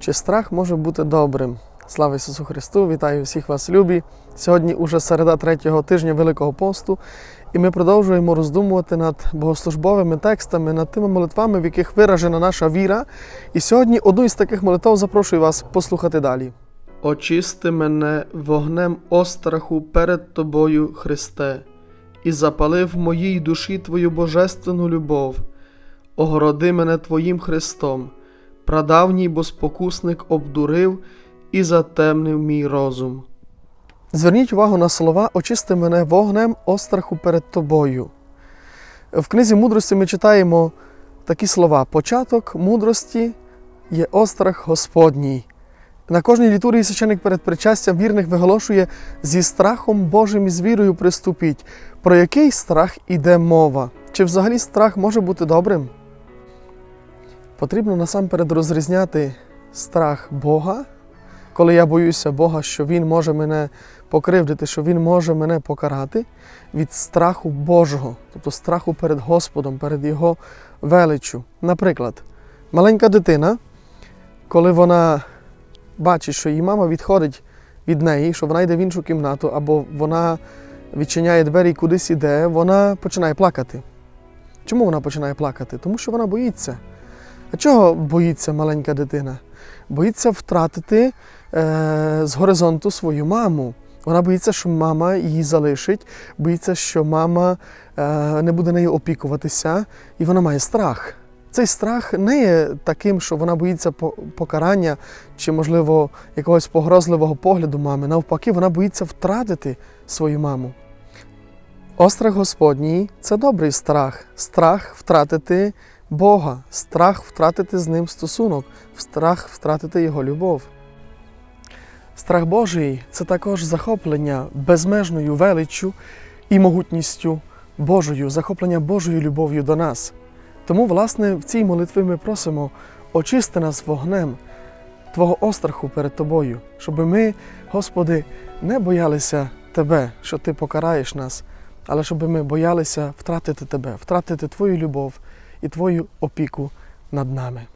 Чи страх може бути добрим? Слава Ісусу Христу! Вітаю всіх вас, любі! Сьогодні уже середа третього тижня Великого посту, і ми продовжуємо роздумувати над богослужбовими текстами, над тими молитвами, в яких виражена наша віра. І сьогодні одну із таких молитв запрошую вас послухати далі. Очисти мене вогнем остраху перед Тобою, Христе, і запали в моїй душі Твою божественну любов. Огороди мене Твоїм Христом, прадавній боспокусник обдурив і затемнив мій розум. Зверніть увагу на слова Очисти мене вогнем остраху перед тобою. В книзі мудрості ми читаємо такі слова: початок мудрості є острах Господній. На кожній літургії священик перед причастям вірних виголошує зі страхом Божим і з вірою приступіть. Про який страх іде мова? Чи взагалі страх може бути добрим? Потрібно насамперед розрізняти страх Бога, коли я боюся Бога, що Він може мене покривдити, що Він може мене покарати, від страху Божого, тобто страху перед Господом, перед Його величчю. Наприклад, маленька дитина, коли вона бачить, що її мама відходить від неї, що вона йде в іншу кімнату, або вона відчиняє двері і кудись іде, вона починає плакати. Чому вона починає плакати? Тому що вона боїться. А чого боїться маленька дитина? Боїться втратити е, з горизонту свою маму. Вона боїться, що мама її залишить, боїться, що мама е, не буде нею опікуватися, і вона має страх. Цей страх не є таким, що вона боїться покарання чи, можливо, якогось погрозливого погляду мами. Навпаки, вона боїться втратити свою маму. Острах Господній це добрий страх. Страх втратити Бога, страх втратити з ним стосунок, страх втратити Його любов. Страх Божий це також захоплення безмежною величчю і могутністю Божою, захоплення Божою любов'ю до нас. Тому, власне, в цій молитві ми просимо очисти нас вогнем Твого остраху перед Тобою, щоб ми, Господи, не боялися Тебе, що Ти покараєш нас, але щоб ми боялися втратити Тебе, втратити Твою любов і Твою опіку над нами.